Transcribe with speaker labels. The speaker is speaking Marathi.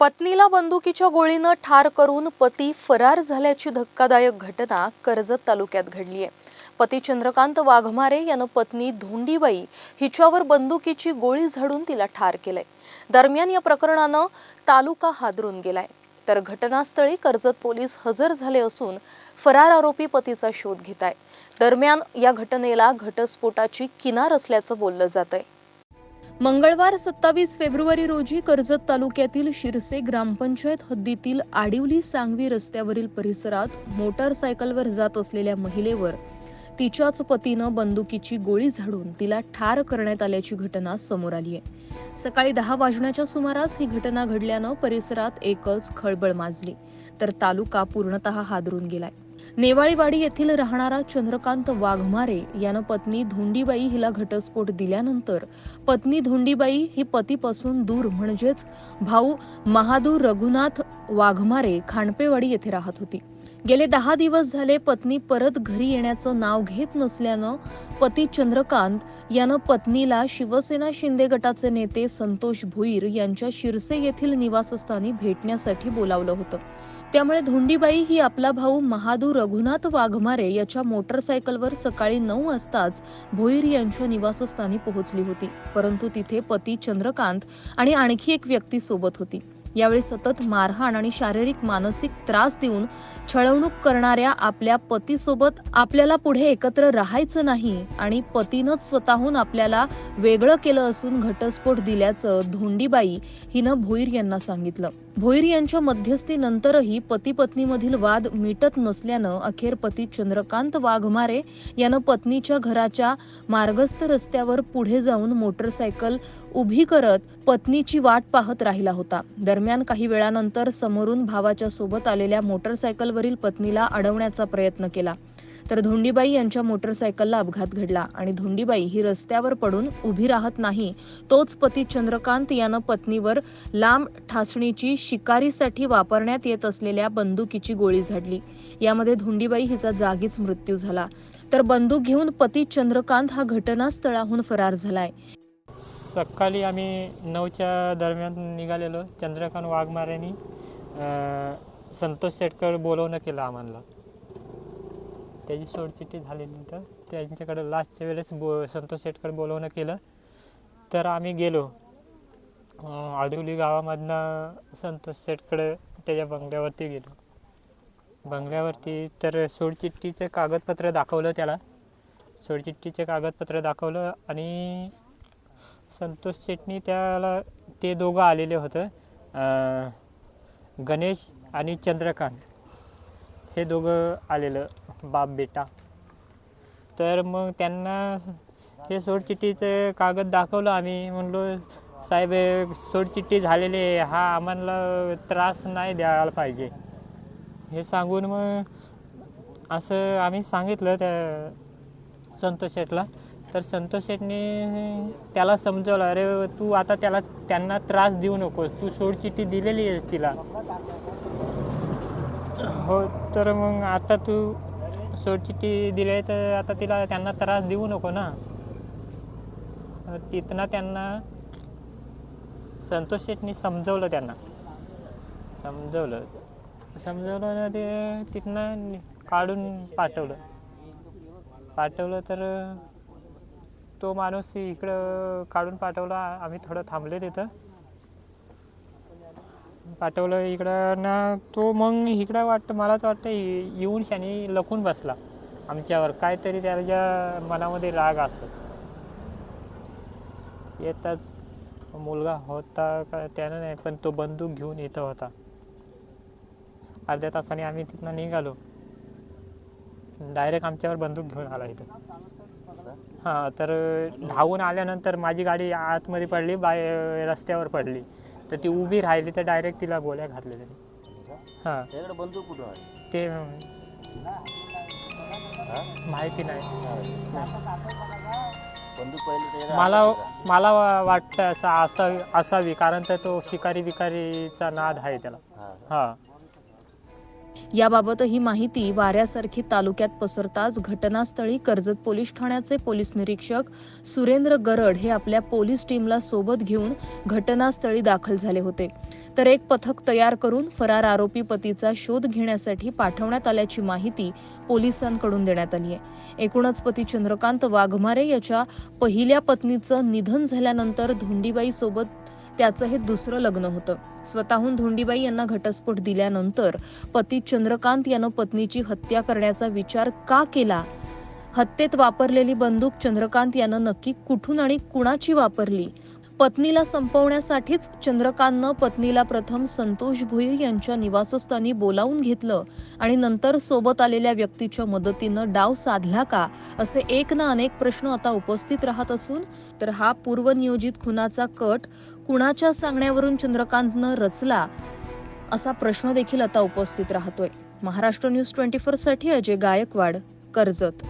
Speaker 1: पत्नीला बंदुकीच्या गोळीनं ठार करून पती फरार झाल्याची धक्कादायक घटना कर्जत तालुक्यात घडली आहे. पती चंद्रकांत वाघमारे यानं पत्नी धोंडीबाई हिच्यावर बंदुकीची गोळी झाडून तिला ठार केलंय. दरम्यान या प्रकरणानं तालुका हादरून गेलाय. तर घटनास्थळी कर्जत पोलीस हजर झाले असून फरार आरोपी पतीचा शोध घेत आहे दरम्यान या घटनेला घटस्फोटाची किनार असल्याचं बोललं जात आहे मंगळवार सत्तावीस फेब्रुवारी रोजी कर्जत तालुक्यातील शिरसे ग्रामपंचायत हद्दीतील आडिवली सांगवी रस्त्यावरील परिसरात मोटारसायकलवर जात असलेल्या महिलेवर तिच्याच पतीनं बंदुकीची गोळी झाडून तिला ठार करण्यात आल्याची घटना समोर आली आहे. सकाळी दहा वाजण्याच्या सुमारास ही घटना घडल्यानं परिसरात एकच खळबळ माजली. तर तालुका पूर्णतः हादरून गेलाय. नेवाळीवाडी येथील राहणारा चंद्रकांत वाघमारे यानं पत्नी धोंडीबाई हिला घटस्फोट दिल्यानंतर पत्नी धोंडीबाई ही पतीपासून दूर म्हणजेच भाऊ महादूर रघुनाथ वाघमारे खांडपेवाडी येथे राहत होती. गेले दहा दिवस झाले पत्नी परत घरी येण्याचं नाव घेत नसल्यानं पती चंद्रकांत यानं पत्नीला शिवसेना शिंदे गटाचे नेते संतोष भुईर यांच्या शिरसे येथील निवासस्थानी भेटण्यासाठी बोलावलं होतं. त्यामुळे धोंडीबाई ही आपला भाऊ महादू रघुनाथ वाघमारे याच्या मोटरसायकलवर सकाळी नऊ वाजताच भोईर यांच्या निवासस्थानी पोहोचली होती. परंतु तिथे पती चंद्रकांत आणि आणखी एक व्यक्ती सोबत होती. यावेळी सतत मारहाण आणि शारीरिक मानसिक त्रास देऊन छळवणूक करणाऱ्या आपल्या पतीसोबत आपल्याला पुढे एकत्र राहायचं नाही आणि पतीनंच स्वतःहून आपल्याला वेगळं केलं असून घटस्फोट दिल्याचं धोंडीबाई हिनं भोईर यांना सांगितलं. भोईर यांच्या मध्यस्थीनंतरही पती पत्नीमधील वाद मिटत नसल्यानं अखेर पती चंद्रकांत वाघमारे यानं पत्नीच्या घराच्या मार्गस्थ रस्त्यावर पुढे जाऊन मोटरसायकल उभी करत पत्नीची वाट पाहत राहिला होता. दरम्यान काही वेळानंतर समोरून भावाच्या सोबत आलेल्या मोटरसायकलवरील पत्नीला अडवण्याचा प्रयत्न केला. तर धोंडीबाई यांच्या मोटरसायकलला अपघात घडला आणि धोंडीबाई ही रस्त्यावर पडून उभी राहत नाही तोच पती चंद्रकांत यानं पत्नीवर लांब ठासणीची शिकारीसाठी वापरण्यात येत असलेल्या बंदुकीची गोळी झाडली. यामध्ये धोंडीबाई हिचा जागीच मृत्यू झाला. तर बंदूक घेऊन पती चंद्रकांत हा घटनास्थळाहून फरार झालाय.
Speaker 2: सकाळी आम्ही नऊच्या दरम्यान निघालेलो. चंद्रकांत वाघमारेनी संतोष शेटकर बोलवणं केलं आम्हाला. त्याची सोडचिठ्ठी झाल्यानंतर त्यांच्याकडे लास्टच्या वेळेस बो संतोष शेटकर बोलवणं केलं. तर आम्ही गेलो. अं, आडिवली गावामधनं संतोष शेटकडे त्याच्या बंगल्यावरती गेलो. बंगल्यावरती तर सोडचिठ्ठीचं कागदपत्र दाखवलं त्याला. सोडचिठ्ठीचे कागदपत्र दाखवलं आणि संतोष शेटणी त्याला ते दोघं आलेले होतं. गणेश आणि चंद्रकांत. हे दोघं आलेलं बाप बेटा. तर मग त्यांना हे सोडचिठ्ठीचं कागद दाखवलं आम्ही. म्हणलो साहेब सोडचिठ्ठी झालेले हा आम्हाला त्रास नाही द्यायला पाहिजे. हे सांगून मग असं आम्ही सांगितलं त्या संतोष शेटला. तर संतोष शेटने त्याला समजवलं अरे तू आता त्याला त्यांना त्रास देऊ नकोस तू सोडचिठ्ठी दिलेली आहेस तिला. हो तर मग आता तू सोडचिठ्ठी दिली आहे तर आता तिला त्यांना त्रास देऊ नको ना. तिथनं त्यांना संतोष शेटनी समजवलं त्यांना. समजवलं. समजवलं ना ते तिथनं काढून पाठवलं. पाठवलं तर तो माणूस इकडं काढून पाठवला. आम्ही थोडं थांबले तिथं. पाठवलं इकडं ना तो मग इकडं वाटतं मला तर वाटतं येऊन शानी लखून बसला. आमच्यावर काहीतरी त्याच्या मनामध्ये राग असत. येताच मुलगा होता का त्यानं नाही पण तो बंदूक घेऊन येत होता. अर्ध्या तासाने आम्ही तिथनं निघालो. डायरेक्ट आमच्यावर बंदूक घेऊन आला इथं. हां तर धावून आल्यानंतर माझी गाडी आतमध्ये पडली बाय रस्त्यावर पडली. तर ती उभी राहिली तर डायरेक्ट तिला गोळ्या घातल्या त्यांनी. हां.
Speaker 3: त्याकडे बंदूक कुठं आहे?
Speaker 2: ते
Speaker 3: हा?
Speaker 2: माहिती नाही.
Speaker 3: बंदूक पहिले त्याच्याकडे
Speaker 2: मला? मला वा- वाटतं असं असावी असावी कारण तर तो शिकारी बिकारीचा नाद आहे त्याला.
Speaker 3: हा.
Speaker 2: हां.
Speaker 1: याबाबत ही माहिती वाऱ्यासारखी तालुक्यात पसरताच घटनास्थळी कर्जत पोलीस ठाण्याचे पोलीस निरीक्षक सुरेंद्र गरड हे आपल्या पोलीस टीमला सोबत घेऊन घटनास्थळी दाखल झाले होते. तर एक पथक तयार करून फरार आरोपी पतीचा शोध घेण्यासाठी पाठवण्यात आल्याची माहिती पोलिसांकडून देण्यात आली आहे. एकूणच पती चंद्रकांत वाघमारे याच्या पहिल्या पत्नीचं निधन झाल्यानंतर धोंडीबाई सोबत त्याचं हे दुसरं लग्न होतं. स्वतःहून धोंडीबाई यांना घटस्फोट दिल्यानंतर पती चंद्रकांत यानं पत्नीची हत्या करण्याचा विचार का केला? हत्येत वापरलेली बंदूक चंद्रकांत यानं नक्की कुठून आणि कुणाची वापरली? पत्नीला संपवण्यासाठीच चंद्रकांतनं पत्नीला प्रथम संतोष भुईर यांच्या निवासस्थानी बोलावून घेतलं आणि नंतर सोबत आलेल्या व्यक्तीच्या मदतीनं डाव साधला का असे एक ना अनेक प्रश्न आता उपस्थित राहत असून तर हा पूर्वनियोजित खुनाचा कट कुणाच्या सांगण्यावरून चंद्रकांतनं रचला असा प्रश्न देखील आता उपस्थित राहतोय. महाराष्ट्र न्यूज ट्वेंटी फोरसाठी अजय गायकवाड कर्जत.